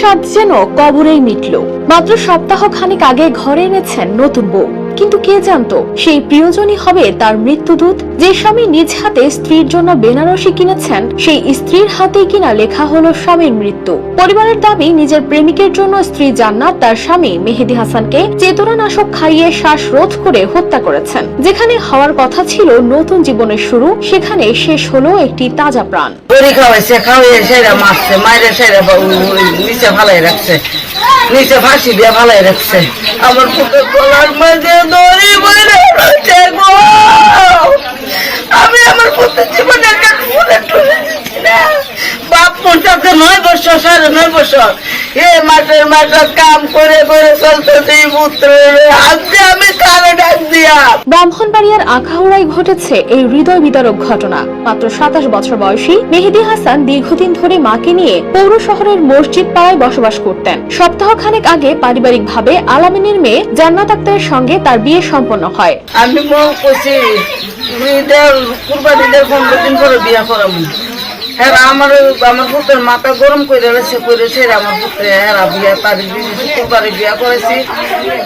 স্বাদ যেন কবরেই মিটল। মাত্র সপ্তাহ খানিক আগে ঘরে এনেছেন নতুন বউ। কিন্তু কে জানতো? সেই প্রিয়জনই হবে তার মৃত্যুদূত যে স্বামী নিজ হাতে স্ত্রীর জন্য বেনারসি কিনেছেন, সেই স্ত্রীর হাতেই কিনা লেখা হলো স্বামীর মৃত্যু। পরিবারের দাবি, নিজের প্রেমিকের জন্য স্ত্রী জান্নাত, তার স্বামী মেহেদি হাসানকে চেতনানাশক খাইয়ে শ্বাসরোধ করে হত্যা করেছেন। যেখানে হওয়ার কথা ছিল নতুন জীবনের শুরু, সেখানে শেষ হলো একটি তাজা প্রাণ। খাওয়াইছে খাওয়াইয়ে সেরা মারছে মায়ের সেরা নিচে ফালাই রাখছে। নিচে ফাঁসি দিয়ে ফালাই রাখছে। আমার পুকুর গলার মাঝে দড়ি বইরে রয়েছে আমি আমার পুত্র জীবনের কাছে টুলে বাপ পঞ্চাশে নয় বছর, সাড়ে নয় বছর। এ মাঠের মাঠ কাম করে করে চলতে পুত্র ব্রাহ্মণবাড়িয়ার আখাউড়ায় ঘটেছে এই হৃদয় বিদারক ঘটনা। মাত্র সাতাশ বছর বয়সী মেহেদি হাসান দীর্ঘদিন ধরে মাকে নিয়ে পৌর শহরের মসজিদ পাড়ায় বসবাস করতেন। সপ্তাহখানেক আগে পারিবারিকভাবে আলামিনের মেয়ে জান্নাত আক্তারের সঙ্গে তার বিয়ে সম্পন্ন হয়। আমি কুরবানি দিন পরে বিয়া করাবো। হ্যাঁ আমার আমার পুত্রের মাথা গরম করে রয়েছে করেছে আমার পুত্রে হ্যাঁ বিয়া দিয়েছি শুক্রবারে বিয়া করেছি।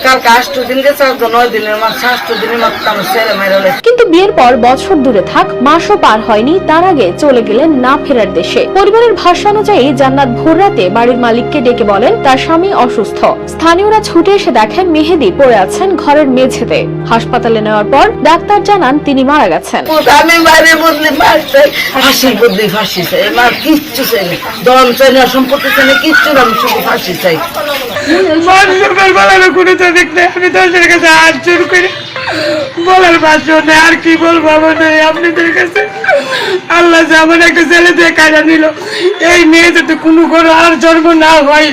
কালকে আষ্ট দিন গেছে নয় দিনের মাস আষ্ট দিনের মাত্র আমার ছেলে মেরে কিন্তু বিয়ের পর বছর দূরে থাক মাসও পার হয়নি তার আগে চলে গেলেন না ফেরার দেশে। পরিবারের ভাষ্য অনুযায়ী জান্নাত ভোর রাতে বাড়ির মালিককে ডেকে বলেন তার স্বামী অসুস্থ। স্থানীয়রা ছুটে এসে দেখেন মেহেদি পড়ে আছেন ঘরের মেঝেতে। হাসপাতালে নেওয়ার পর ডাক্তার জানান তিনি মারা গেছেন। আমি বাইরে বদলি ফাঁসি বদলি ফাঁসি চাই এবার কিচ্ছু চাই দল চাই না, সম্পত্তি চাই না, কিচ্ছু না, আমি শুধু ফাঁসি চাই। মানুষের কোনো তো দেখতে আমি দশের কাছে হাত জোর করে বলার নেই, আর কি বলব, আমার আপনাদের কাছে? আল্লাহ যে আমার একটা ছেলে দিয়ে কাজা নিল, এই মেয়ে যাতে কোনো কোনো আর জন্ম না হয়,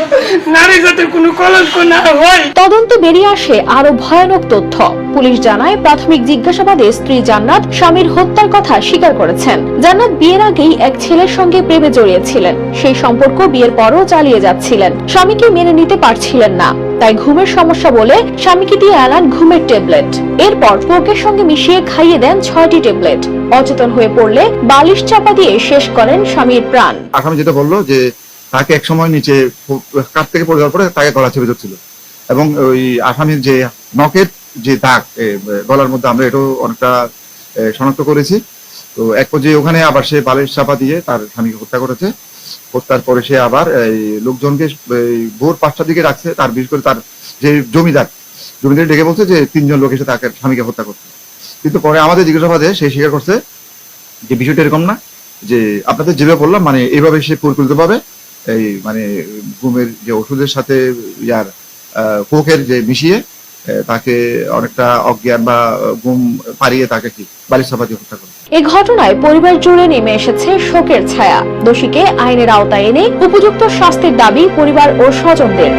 নারী যাতে কোনো কলঙ্ক না হয়। তদন্তে বেরিয়ে আসে আরও ভয়ানক তথ্য। পুলিশ জানায়, প্রাথমিক জিজ্ঞাসাবাদে স্ত্রী জান্নাত স্বামীর হত্যার কথা স্বীকার করেছেন। জান্নাত বিয়ের আগেই এক ছেলের সঙ্গে প্রেমে জড়িয়েছিলেন। সেই সম্পর্ক বিয়ের পরও চালিয়ে যাচ্ছিলেন। স্বামীকে মেনে নিতে পারছিলেন না। তাই ঘুমের সমস্যা বলে স্বামীকে দিয়ে আনান ঘুমের ট্যাবলেট এরপর কোকের সঙ্গে মিশিয়ে খাইয়ে দেন ছয়টি ট্যাবলেট অচেতন হয়ে পড়লে বালিশ চাপা দিয়ে শেষ করেন স্বামীর প্রাণ। আসামি যেটা বলল যে তাকে এক সময় নিচে কাঠ থেকে পড়ে যাওয়ার পরে তাকে গলা চেপে ধরছিল। এবং ওই আসামির যে নখের যে দাগ গলার মধ্যে আমরা এটাও অনেকটা শনাক্ত করেছি। তো এক পর্যায়ে ওখানে আবার সে বালিশ চাপা দিয়ে তার স্বামীকে হত্যা করেছে। হত্যার পরে সে আবার এই লোকজনকে ভোর পাঁচটার দিকে রাখছে, তার বিশেষ করে তার যে জমিদার জমিদার ডেকে বলছে যে তিনজন লোক এসে তাকে, স্বামীকে হত্যা করছে। কিন্তু পরে আমাদের জিজ্ঞাসাবাদে সে স্বীকার করছে যে বিষয়টা এরকম না, যে আপনাদের যেভাবে বললাম মানে এইভাবে সে পরিকল্পিত ভাবে এই মানে ঘুমের যে ওষুধের সাথে ইয়ার কোকের যে মিশিয়ে তাকে অনেকটা অজ্ঞান বা ঘুম পাড়িয়ে তাকে কি চাপা দিয়ে হত্যা করে এ ঘটনায় পরিবার জুড়ে নেমে এসেছে শোকের ছায়া। দোষীকে আইনের আওতায় এনে উপযুক্ত শাস্তির দাবি পরিবার ও স্বজনদের।